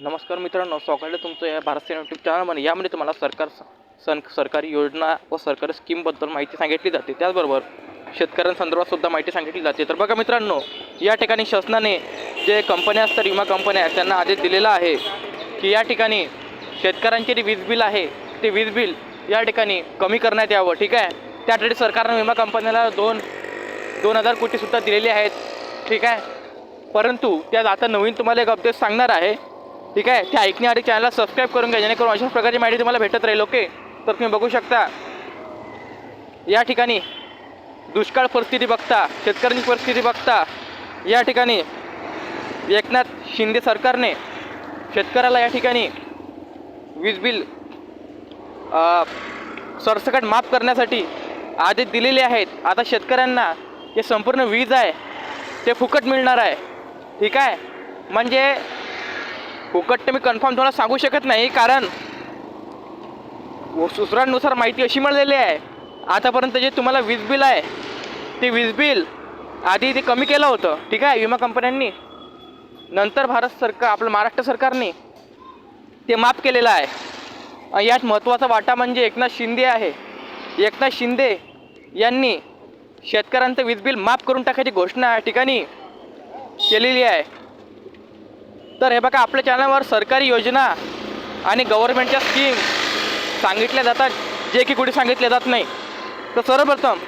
नमस्कार मित्रांनो स्वागत आहे तुमचं या भारत सेना यूट्यूब चॅनलमध्ये यामध्ये तुम्हाला सरकार सन सरकारी योजना व सरकारी स्कीमबद्दल माहिती सांगितली जाते. त्याचबरोबर शेतकऱ्यांसंदर्भातसुद्धा माहिती सांगितली जाते. तर बघा मित्रांनो या ठिकाणी शासनाने जे कंपन्या असतात विमा कंपन्या आहेत त्यांना आदेश दिलेला आहे की या ठिकाणी शेतकऱ्यांचे जे वीज बिल आहे ते वीज बिल या ठिकाणी कमी करण्यात यावं ठीक आहे? त्यासाठी सरकारनं विमा कंपन्याला दोन दोन हजार कोटीसुद्धा दिलेली आहेत ठीक आहे? परंतु त्यात आता नवीन तुम्हाला एक अपडेट सांगणार आहे. ठीक आहे? ते ऐकण्याआधी चॅनलला सबस्क्राईब करून घ्या जेणेकरून अशा प्रकारची माहिती तुम्हाला भेटत राहील ओके तर तुम्ही बघू शकता. या ठिकाणी दुष्काळ परिस्थिती बघता शेतकऱ्यांची परिस्थिती बघता. या ठिकाणी एकनाथ शिंदे सरकारने शेतकऱ्याला या ठिकाणी वीज बिल सरसकट माफ करण्यासाठी आदेश दिलेले आहेत. आता शेतकऱ्यांना जे संपूर्ण वीज आहे ते फुकट मिळणार आहे. ठीक आहे? म्हणजे फुकट मी कन्फर्म तुम्हाला सांगू शकत नाही कारण व- सूत्रांनुसार माहिती अशी मिळालेली आहे आतापर्यंत जे तुम्हाला वीज बिल आहे ते वीज बिल आधी ते कमी केलं होतं ठीक आहे विमा कंपन्यांनी. नंतर भारत सरकार आपलं महाराष्ट्र सरकारने ते माफ केलेलं आहे. यात महत्त्वाचा वाटा म्हणजे एकनाथ शिंदे आहे. एकनाथ शिंदे यांनी शेतकऱ्यांचं वीज बिल माफ करून टाकायची घोषणा या ठिकाणी केलेली आहे. तर हे बघा आपल्या चॅनलवर सरकारी योजना आणि गव्हर्नमेंटच्या स्कीम सांगितल्या जातात जे की कुठे सांगितले जात नाही. तर सर्वप्रथम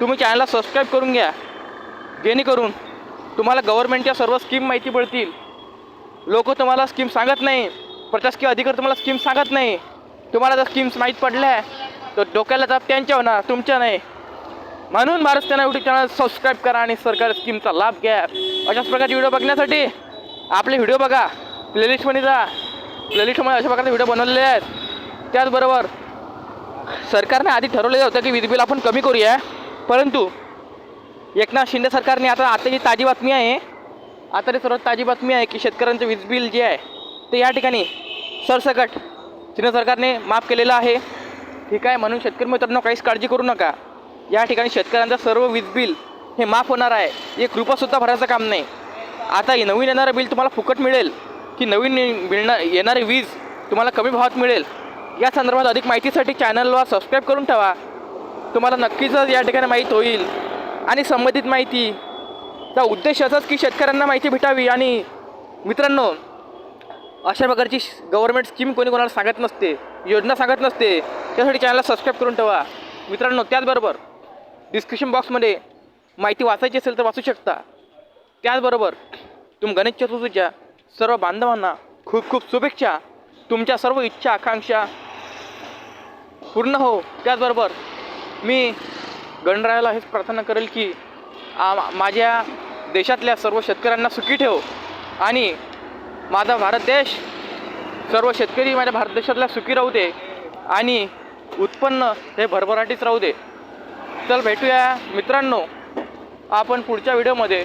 तुम्ही चॅनलला सबस्क्राईब करून घ्या. जेणेकरून तुम्हाला गव्हर्नमेंटच्या सर्व स्कीम माहिती पडतील. लोक तुम्हाला स्कीम सांगत नाही. प्रशासकीय अधिकारी तुम्हाला स्कीम सांगत नाही. तुम्हाला जर स्कीम्स माहीत पडल्या तर डोक्याला ताप त्यांच्या होणार तुमच्या नाही. म्हणून Bharat Sena YouTube channel subscribe करा आणि सरकारी स्कीमचा लाभ घ्या. अशाच प्रकारचे व्हिडिओ बघण्यासाठी आपले व्हिडिओ बघा. प्लेलिस्टमध्ये जा. प्लेलिस्टमध्ये अशा प्रकारचे व्हिडिओ बनवलेले आहेत. त्याचबरोबर सरकारने आधी ठरवलेलं होतं की वीज बिल आपण कमी करूया. परंतु एकनाथ शिंदे सरकारने आता आता जी ताजी बातमी आहे. आता ती सर्वात ताजी बातमी आहे की शेतकऱ्यांचं वीज बिल जे आहे ते या ठिकाणी सरसकट शिंदे सरकारने माफ केलेलं आहे. ठीक आहे म्हणून शेतकरी मित्रांनो काहीच काळजी करू नका. या ठिकाणी शेतकऱ्यांचं सर्व वीज बिल हे माफ होणार आहे. एक रुपयासुद्धा भरायचं काम नाही. आता हे नवीन येणारं बिल तुम्हाला फुकट मिळेल की नवीन मिळणार येणारी वीज तुम्हाला कमी भावात मिळेल या संदर्भात अधिक माहितीसाठी चॅनलला सबस्क्राईब करून ठेवा. तुम्हाला नक्कीच या ठिकाणी माहीत होईल. आणि संबंधित माहिती त्या उद्देश असाच की शेतकऱ्यांना माहिती भेटावी. आणि मित्रांनो अशा प्रकारची गव्हर्नमेंट स्कीम कोणी कोणाला सांगत नसते योजना सांगत नसते त्यासाठी चॅनलला सबस्क्राईब करून ठेवा. मित्रांनो त्याचबरोबर डिस्क्रिप्शन बॉक्समध्ये माहिती वाचायची असेल तर वाचू शकता. त्याचबरोबर तुम गणेश चतुर्थीच्या सर्व बांधवांना खूप खूप शुभेच्छा. तुमच्या सर्व इच्छा आकांक्षा पूर्ण हो. त्याचबरोबर मी गणरायाला हेच प्रार्थना करेल की आ माझ्या देशातल्या सर्व शेतकऱ्यांना सुखी ठेव आणि माझा भारत देश सर्व शेतकरी माझ्या भारत देशातल्या सुखी राहू दे आणि उत्पन्न हे भरभराटीच राहू दे. चल भेटूया. मित्रांनो आपण पुढच्या व्हिडिओमध्ये